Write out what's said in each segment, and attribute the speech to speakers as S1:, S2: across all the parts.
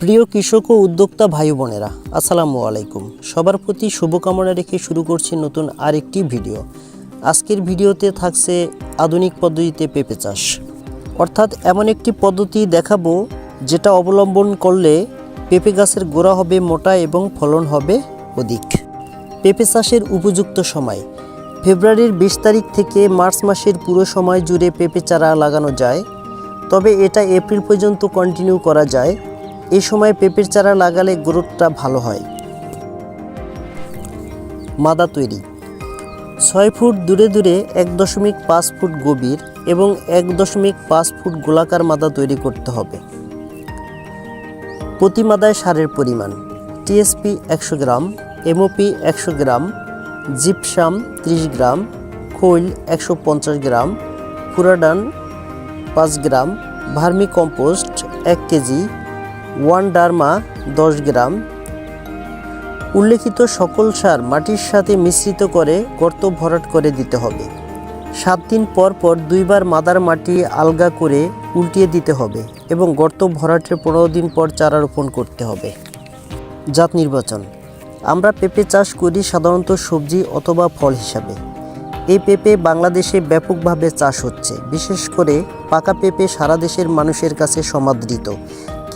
S1: প্রিয় কৃষক ও উদ্যোক্তা ভাই বোনেরা, আসসালামু আলাইকুম। সবার প্রতি শুভকামনা রেখে শুরু করছি নতুন আরেকটি ভিডিও। আজকের ভিডিওতে থাকছে আধুনিক পদ্ধতিতে পেঁপে চাষ। অর্থাৎ এমন একটি পদ্ধতি দেখাবো, যেটা অবলম্বন করলে পেঁপে গাছের গোড়া হবে মোটা এবং ফলন হবে অধিক। পেঁপে চাষের উপযুক্ত সময়। ফেব্রুয়ারির বিশ তারিখ থেকে মার্চ মাসের পুরো সময় জুড়ে পেঁপে চারা লাগানো যায়। তবে এটা এপ্রিল পর্যন্ত কন্টিনিউ করা যায়। এই সময় পেঁপের চারা লাগালে গ্রোথটা ভালো হয়। মাদা তৈরি। ছয় ফুট দূরে দূরে এক দশমিক পাঁচ ফুট গভীর এবং এক দশমিক পাঁচ ফুট গোলাকার মাদা তৈরি করতে হবে। প্রতি মাদায় সারের পরিমাণ টিএসপি একশো গ্রাম, এমওপি একশো গ্রাম, জিপসাম ত্রিশ গ্রাম, খৈল একশো পঞ্চাশ গ্রাম ফুরাডান পাঁচ গ্রাম, ভার্মি কম্পোস্ট এক কেজি ওয়ান ডারমা দশ গ্রাম। উল্লেখিত সকল সার মাটির সাথে মিশ্রিত করে গর্ত ভরাট করে দিতে হবে। সাত দিন পর পর দুইবার মাদার মাটি আলগা করে উল্টিয়ে দিতে হবে এবং গর্ত ভরাটের পনেরো দিন পর চারা রোপণ করতে হবে। জাত নির্বাচন। আমরা পেঁপে চাষ করি সাধারণত সবজি অথবা ফল হিসাবে। এই পেঁপে বাংলাদেশে ব্যাপকভাবে চাষ হচ্ছে, বিশেষ করে পাকা পেঁপে সারা দেশের মানুষের কাছে সমাদৃত।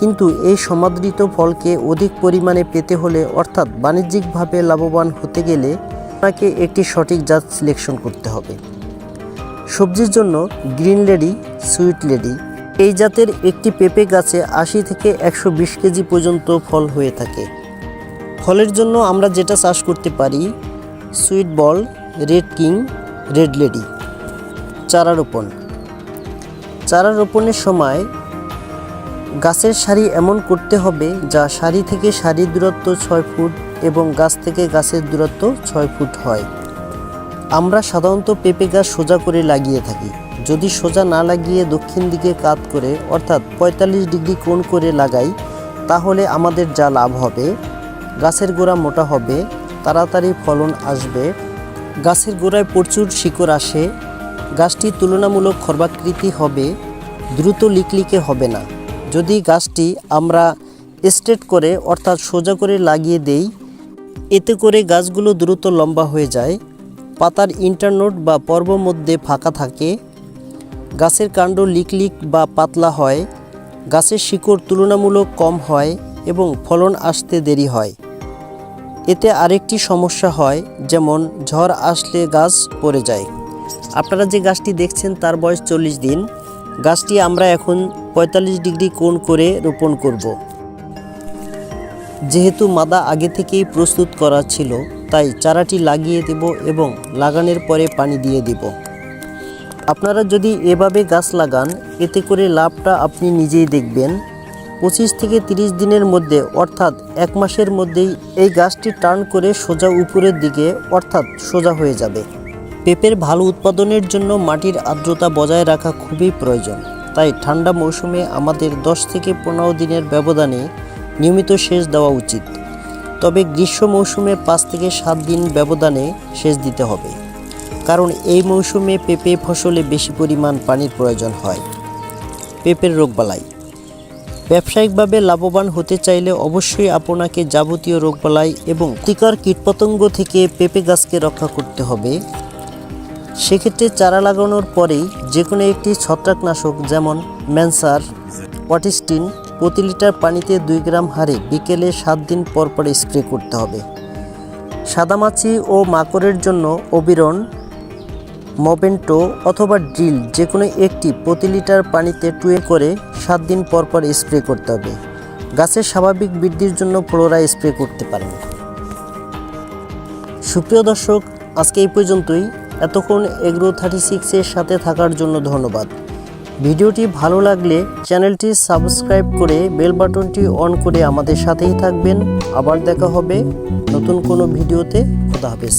S1: কিন্তু এই সমাদৃত ফলকে অধিক পরিমাণে পেতে হলে অর্থাৎ বাণিজ্যিকভাবে লাভবান হতে গেলে আপনাকে একটি সঠিক জাত সিলেকশন করতে হবে। সবজির জন্য গ্রিন লেডি, সুইট লেডি, এই জাতের একটি পেঁপে গাছে আশি থেকে একশো বিশ কেজি পর্যন্ত ফল হয়ে থাকে। ফলের জন্য আমরা যেটা চাষ করতে পারি, sweet ball, red king, red lady, চারা রোপণ। চারা রোপণের সময় গাছের সারি এমন করতে হবে যা সারি থেকে সারির দূরত্ব ছয় ফুট এবং গাছ থেকে গাছের দূরত্ব ছয় ফুট হয়। আমরা সাধারণত পেঁপে গাছ সোজা করে লাগিয়ে থাকি। যদি সোজা না লাগিয়ে দক্ষিণ দিকে কাত করে, অর্থাৎ পঁয়তাল্লিশ ডিগ্রি কোণ করে লাগাই, তাহলে আমাদের যা লাভ হবে? গাছের গোড়া মোটা হবে, তাড়াতাড়ি ফলন আসবে, গাছের গোড়ায় প্রচুর শিকড় আসে, গাছটি তুলনামূলক খর্বাকৃতি হবে, দ্রুত লিকলিকে হবে না। যদি গাছটি আমরা স্ট্রেট করে, অর্থাৎ সোজা করে লাগিয়ে দেই, এতে করে গাছগুলো দ্রুত লম্বা হয়ে যায়, পাতার ইন্টারনোট বা পর্ব মধ্যে ফাঁকা থাকে, গাছের কাণ্ড লিকলিক বা পাতলা হয়, গাছের শিকড় তুলনামূলক কম হয় এবং ফলন আসতে দেরি হয়। এতে আরেকটি সমস্যা হয়, যেমন ঝড় আসলে গাছ পড়ে যায়। আপনারা যে গাছটি দেখছেন তার বয়স চল্লিশ দিন। গাছটি আমরা এখন পঁয়তাল্লিশ ডিগ্রি কোণ করে রোপণ করব। যেহেতু মাদা আগে থেকেই প্রস্তুত করা ছিল, তাই চারাটি লাগিয়ে দেব এবং লাগানোর পরে পানি দিয়ে দেব। আপনারা যদি এভাবে গাছ লাগান, এতে করে লাভটা আপনি নিজেই দেখবেন। পঁচিশ থেকে তিরিশ দিনের মধ্যে, অর্থাৎ এক মাসের মধ্যেই এই গাছটি টার্ন করে সোজা উপরের দিকে, অর্থাৎ সোজা হয়ে যাবে। পেঁপের ভালো উৎপাদনের জন্য মাটির আর্দ্রতা বজায় রাখা খুবই প্রয়োজন। তাই ঠান্ডা মৌসুমে আমাদের দশ থেকে পনেরো দিনের ব্যবধানে নিয়মিত সেচ দেওয়া উচিত। তবে গ্রীষ্ম মৌসুমে পাঁচ থেকে সাত দিন ব্যবধানে সেচ দিতে হবে। কারণ এই মৌসুমে পেঁপে ফসলে বেশি পরিমাণ পানির প্রয়োজন হয়। পেঁপের রোগবালাই ব্যবসায়িকভাবে লাভবান হতে চাইলে অবশ্যই আপনাকে যাবতীয় রোগবালাই এবং ক্ষতিকর কীটপতঙ্গ থেকে পেঁপে গাছকে রক্ষা করতে হবে। সেক্ষেত্রে চারা লাগানোর পরেই যে কোনো একটি ছত্রাকনাশক যেমন ম্যানসার অটিস্টিন প্রতি লিটার পানিতে দুই গ্রাম হারে বিকেলে সাত দিন পর পর স্প্রে করতে হবে। সাদামাছি ও মাকড়ের জন্য অবিরন, মবেন্টো অথবা ড্রিল যে কোনো একটি প্রতি লিটার পানিতে টুয়ে করে সাত দিন পর পর স্প্রে করতে হবে। গাছের স্বাভাবিক বৃদ্ধির জন্য ফ্লোরা স্প্রে করতে পারেন। সুপ্রিয় দর্শক, আজকে এই পর্যন্তই। এতক্ষণ এগ্রো থার্টি সিক্সের সাথে থাকার জন্য ধন্যবাদ। ভিডিওটি ভালো লাগলে চ্যানেলটি সাবস্ক্রাইব করে বেল বাটনটি অন করে আমাদের সাথেই থাকবেন। আবার দেখা হবে নতুন কোনো ভিডিওতে। খোদা হাফেজ।